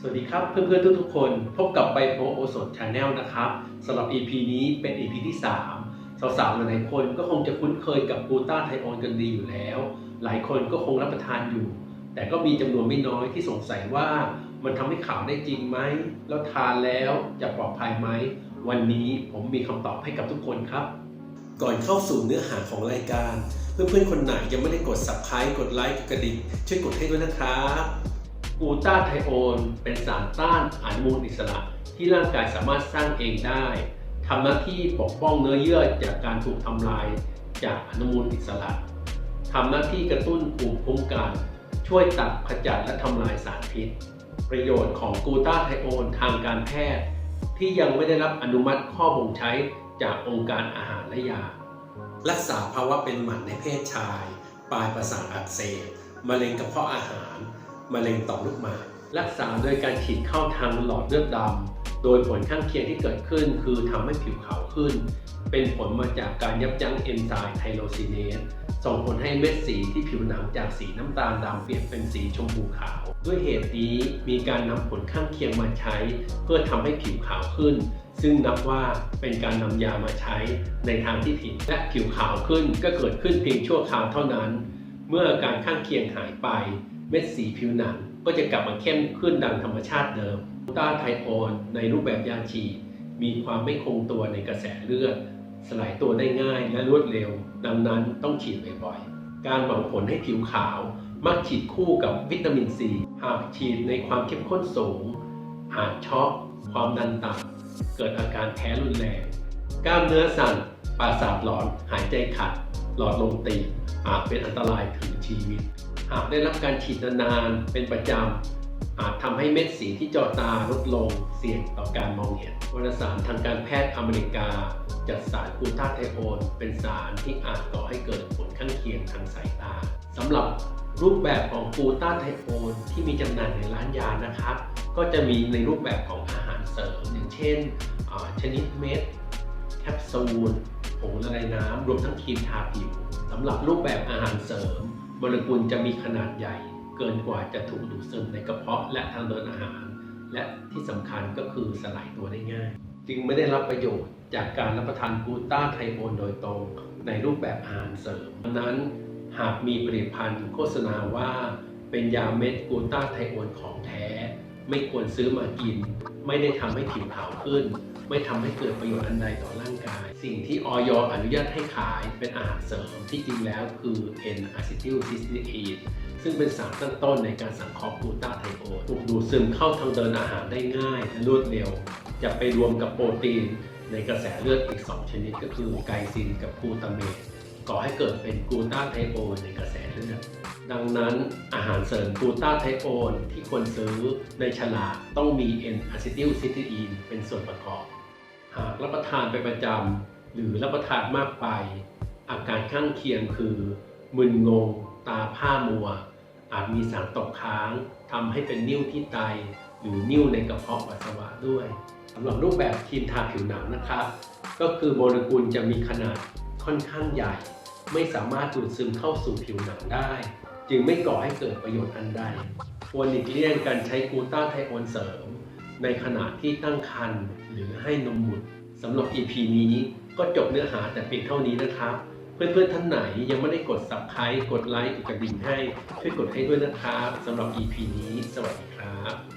สวัสดีครับเพื่อนๆทุกๆคนพบกับไบโพโอสดชาแนลนะครับสำหรับ EP นี้เป็น EP ที่ 3 สาวๆหลายๆคนก็คงจะคุ้นเคยกับกูต้าไทโอนกันดีอยู่แล้ว หลายคนก็คงรับประทานอยู่ แต่ก็มีจำนวนไม่น้อยที่สงสัยว่ามันทำให้ขาวได้จริงไหม แล้วทานแล้วจะปลอดภัยไหม วันนี้ผมมีคำตอบให้กับทุกคนครับ ก่อนเข้าสู่เนื้อหาของรายการ เพื่อนๆคนไหนยังไม่ได้กด subscribe กดไลค์กดกระดิ่งช่วยกดให้ด้วยนะครับ กูตาไทโอนเป็นสารต้านอนุมูลอิสระที่ร่างกายสามารถสร้างเองได้ทำหน้าที่ปกป้องเนื้อเยื่อจากการถูกทำลายจากอนุมูลอิสระทำหน้าที่กระตุ้นภูมิคุ้มกัน ช่วยตัดขจัดและทำลายสารพิษ ประโยชน์ของกูตาไทโอนทางการแพทย์ ที่ยังไม่ได้รับอนุมัติข้อบ่งใช้จากองค์การอาหารและยา รักษาภาวะเป็นหมันในเพศชาย ปลายประสาทอักเสบมะเร็งกระเพาะอาหาร มะเร็งต่อมลูกหมากรักษาโดยการฉีดเข้าทางหลอดเลือดดำโดยผลข้างเคียงที่เกิดขึ้น คือทำให้ผิวขาวขึ้น เป็นผลมาจากการยับยั้งเอนไซม์ไทโรซินเนสส่งผลให้เม็ดสีที่ผิวหนังจากสีน้ำตาลดำเปลี่ยนเป็นสีชมพูขาว ด้วยเหตุนี้มีการนำผลข้างเคียงมาใช้ เพื่อทำให้ผิวขาวขึ้น ซึ่งนับว่าเป็นการนำยามาใช้ในทางที่ผิด และผิวขาวขึ้นก็เกิดขึ้นเพียงชั่วคราวเท่านั้น เมื่อการข้างเคียงหายไป ม็ดสีผิวหนังก็จะกลับมาเข้มขึ้นดังธรรมชาติเดิมตาไทโอนในรูปแบบยาฉีดมีความไม่คงตัวในกระแสเลือด สลายตัวได้ง่ายและรวดเร็ว ดังนั้นต้องฉีดบ่อยๆ การหวังผลให้ผิวขาว มักฉีดคู่กับวิตามินซี หากฉีดในความเข้มข้นสูง อาจช็อกความดันต่ำเกิดอาการแพ้รุนแรง กล้ามเนื้อสั่นประสาทหลอนหายใจขัด หลอดลมตีบอาจเป็นอันตรายถึงชีวิต หากได้รับการฉีดนานๆเป็นประจำ อาจทำให้เม็ดสีที่จอตาลดลงเสี่ยงต่อการมองเห็นวารสารทางการแพทย์อเมริกา จัดสารกลูตาไทโอนเป็นสารที่อาจก่อให้เกิดผลข้างเคียงทางสายตาสำหรับรูปแบบของกูต้าไทโอนที่มีจำหน่ายในร้านยานะครับ ก็จะมีในรูปแบบของอาหารเสริม อย่างเช่นชนิดเม็ดแคปซูลผงละลายน้ำรวมทั้งครีมทาผิวสำหรับรูปแบบอาหารเสริม โมเลกุลจะมีขนาดใหญ่ เกินกว่าจะถูกดูดซึมในกระเพาะและทางเดินอาหาร และที่สำคัญก็คือสลายตัวได้ง่าย จึงไม่ได้รับประโยชน์จากการรับประทานกูต้าไทโอนโดยตรงในรูปแบบอาหารเสริมดังนั้นหากมีผลิตภัณฑ์โฆษณาว่าเป็นยาเม็ดกูต้าไทโอนของแท้ ไม่ควรซื้อมากิน ไม่ได้ทำให้ผิวขาวขึ้น ไม่ทำให้เกิดประโยชน์อันใดต่อร่างกาย สิ่งที่ออยอนุญาตให้ขายเป็นอาหารเสริมที่จริงแล้วคือ N-acetyl-cysteine ซึ่งเป็นสารตั้งต้นในการสังเคราะห์กลูตาไทโอนถูกดูดซึมเข้าทางเดินอาหารได้ง่ายและรวดเร็ว จะไปรวมกับโปรตีนในกระแสเลือดอีก 2 ชนิดก็คือไกลซินกับกลูตาเมต ก่อให้เกิดเป็นกูตาไทโอนในกระแสเลือดดังนั้นอาหารเสริมกูตาไทโอนที่ควรซื้อในฉลากต้องมี N-acetyl-cysteine เป็นส่วนประกอบ หากรับประทานไปประจำหรือรับประทานมากไป อาการข้างเคียงคือ มึนงง ตาผ้ามัว อาจมีสารตกค้างทำให้เป็นนิ่วที่ไต หรือนิ่วในกระเพาะปัสสาวะด้วยสำหรับรูปแบบครีมทาผิวหนังนะครับ ก็คือโมเลกุลจะมีขนาดค่อนข้างใหญ่ ไม่สามารถดูดซึมเข้าสู่ผิวหนังได้ จึงไม่ก่อให้เกิดประโยชน์อันใดควรหลีกเลี่ยงการใช้กูต้าไทโอนเสริม ในขณะที่ตั้งครรภ์หรือให้นมบุตรสำหรับ EP นี้ก็จบเนื้อหาแต่เพียงเท่านี้นะครับ เพื่อนๆท่านไหนยังไม่ได้กด subscribe กดไลค์กดกระดิ่งให้ช่วยกดให้ด้วยนะครับสำหรับ EP นี้ สวัสดีครับ